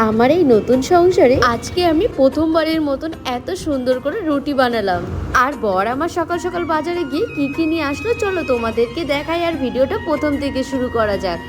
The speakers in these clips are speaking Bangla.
আমার এই নতুন সংসারে আজকে আমি প্রথমবারের মতন এত সুন্দর করে রুটি বানালাম। আর বর আমার সকাল সকাল বাজারে গিয়ে কি কি নিয়ে আসলো চলো তোমাদেরকে দেখাই আর ভিডিওটা প্রথম থেকে শুরু করা যাক।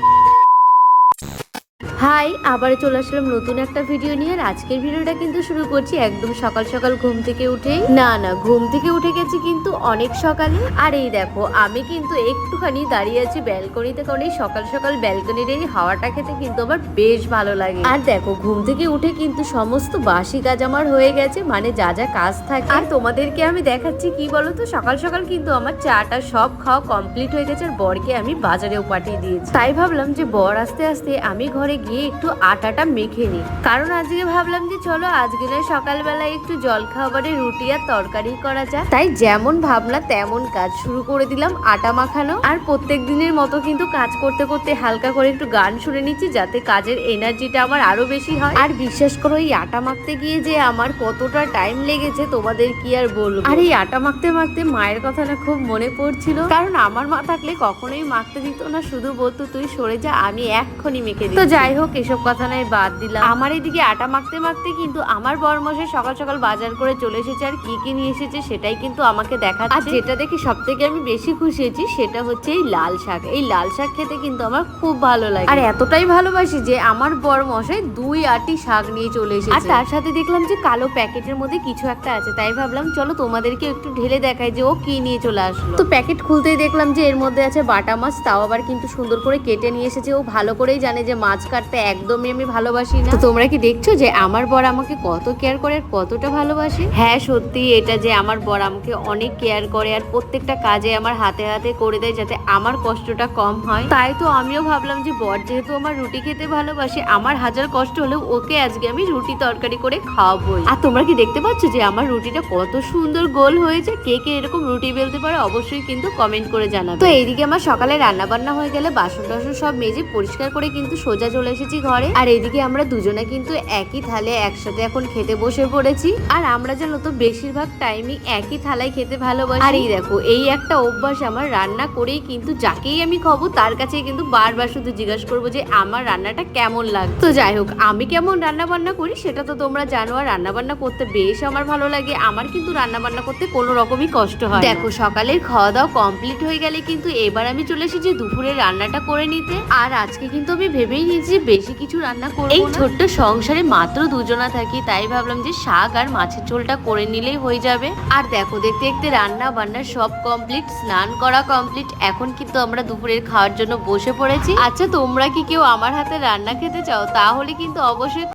হাই, আবার চলে আসলাম নতুন একটা ভিডিও নিয়ে আজকের ভিডিওটা কিন্তু শুরু করছি একদম সকাল সকাল ঘুম থেকে উঠেই না না, ঘুম থেকে উঠে গেছি কিন্তু অনেক সকালে। আর এই দেখো, আমি কিন্তু একটুখানি দাঁড়িয়ে আছি ব্যালকনিতে কারণ এই সকাল সকাল ব্যালকনির এই হাওয়াটা খেতে কিন্তু আমার বেশ ভালো লাগে। আর দেখো, ঘুম থেকে উঠে কিন্তু সমস্ত বাসি কাজ আমার হয়ে গেছে মানে যা যা কাজ থাকে। আর তোমাদেরকে আমি দেখাচ্ছি কি বলো তো সকাল সকাল কিন্তু আমার চাটা সব খাওয়া কমপ্লিট হয়ে গেছে আর বরকে আমি বাজারেও পাঠিয়ে দিয়েছি। তাই ভাবলাম যে বর আস্তে আস্তে আমি ঘরে গিয়ে একটু আটাটা মেখে নিই কারণ আজকে ভাবলাম যে চলো আজকে নয়, সকালবেলায় একটু জল খাবারে রুটি আর তরকারি করা যায় তাই যেমন ভাবনা তেমন কাজ শুরু করে দিলাম আটা মাখানো। আর প্রত্যেক দিনের মতো কিন্তু কাজ করতে করতে হালকা করে একটু গান শুনে নিচ্ছি যাতে কাজের এনার্জিটা আমার আরও বেশি হয়। আর বিশ্বাস করো, এই আটা মাখতে গিয়ে যে আমার কতটা টাইম লেগেছে তোমাদের কি আর বলব? আর এই আটা মাখতে মাখতে মায়ের কথা না খুব মনে পড়ছিল। কারণ আমার মা থাকলে কখনোই মাখতে দিত না, শুধু বলতো, তুই সরে যা, আমি এক্ষুনি মেখে তো যাই হোক এসব কথা নয় বাদ দিলাম। আমার এদিকে আটা মাখতে মাখতে কিন্তু আমার বরমশাই সকাল সকাল বাজার করে চলে এসেছে আর কি কি নিয়ে এসেছে সেটাই কিন্তু আমাকে দেখাচ্ছে। আর যেটা দেখে সব থেকে আমি বেশি খুশি হয়েছি সেটা হচ্ছে এই লাল শাক। এই লাল শাক খেতে কিন্তু আমার খুব ভালো লাগে। আর এতটাই ভালোবাসি যে আমার বর মশাই দুই আটি শাক নিয়ে চলে এসেছে। আর তার সাথে দেখলাম যে কালো প্যাকেটের মধ্যে কিছু একটা আছে তাই ভাবলাম চলো তোমাদেরকে একটু ঢেলে দেখাই যে ও কি নিয়ে চলে আসলো। তো প্যাকেট খুলতেই দেখলাম যে এর মধ্যে আছে বাটা মাছ তাও আবার কিন্তু সুন্দর করে কেটে নিয়ে এসেছে। ও ভালো করেই জানে যে মাছ কাটতে একদমই আমি ভালোবাসি না। তো তোমরা কি দেখছ যে আমার বর আমাকে কত কেয়ার করে আর কতটা ভালোবাসে? হ্যাঁ সত্যি এটা যে আমার বর আমাকে অনেক কেয়ার করে আর প্রত্যেকটা কাজে আমার হাতে হাতে করে দেয় যাতে আমার কষ্টটা কম হয়। তাই তো আমিও ভাবলাম যে বর যেহেতু আমার রুটি খেতে ভালোবাসে আমার হাজার কষ্ট হলেও ওকে আজকে আমি রুটি তরকারি করে খাওয়াবোই। আর তোমরা কি দেখতে পাচ্ছ যে আমার রুটিটা কত সুন্দর গোল হয়েছে? কে কে এরকম রুটি বেলতে পারে অবশ্যই কিন্তু কমেন্ট করে জানাবে। তো এইদিকে আমার সকালে রান্না বান্না হয়ে গেলে বাসন টাসন সব মেজে পরিষ্কার করে কিন্তু সোজা চলে এসেছি ঘরে। আর এইদিকে আমরা দুজনে কিন্তু একই থালে একসাথে এখন খেতে বসে পড়েছি। আর আমরা জানো তো, বেশিরভাগ টাইমই একই থালায় খেতে ভালোবাসি। আর এই দেখো, এই একটা অভ্যাস আমার রান্না করেই কিন্তু যাকেই আমি খাব, তার কাছে কিন্তু বারবার শুধু জিজ্ঞাসা করব যে, আমার রান্নাটা কেমন লাগে তো যাই হোক, আমি কেমন রান্না বান্না করি সেটা তো তোমরা জানো। আর রান্না বান্না করতে বেশ আমার ভালো লাগে। আমার কিন্তু রান্না বান্না করতে কোনো রকমই কষ্ট হয় দেখো, সকালের খাওয়া দাওয়া কমপ্লিট হয়ে গেলে কিন্তু এবার আমি চলে এসেছি দুপুরে রান্নাটা করে নিতে। আর আজকে কিন্তু আমি ভেবেই নিয়েছি বেশি কিছু রান্না করব এই ছোট্ট সংসারে মাত্র দুজনা থাকি তাই ভাবলাম যে শাক আর মাছের ঝোলটা করে নিলেই হয়ে যাবে। আর দেখো দেখতে দেখতে রান্না বান্না সব কমপ্লিট স্নান করা কমপ্লিট এখন কিন্তু আমরা দুপুরের খাওয়ার জন্য বসে পড়েছি। আচ্ছা তোমরা কি কেউ আমার হাতে রান্না খেতে চাও? তাহলে কিন্তু অবশ্যই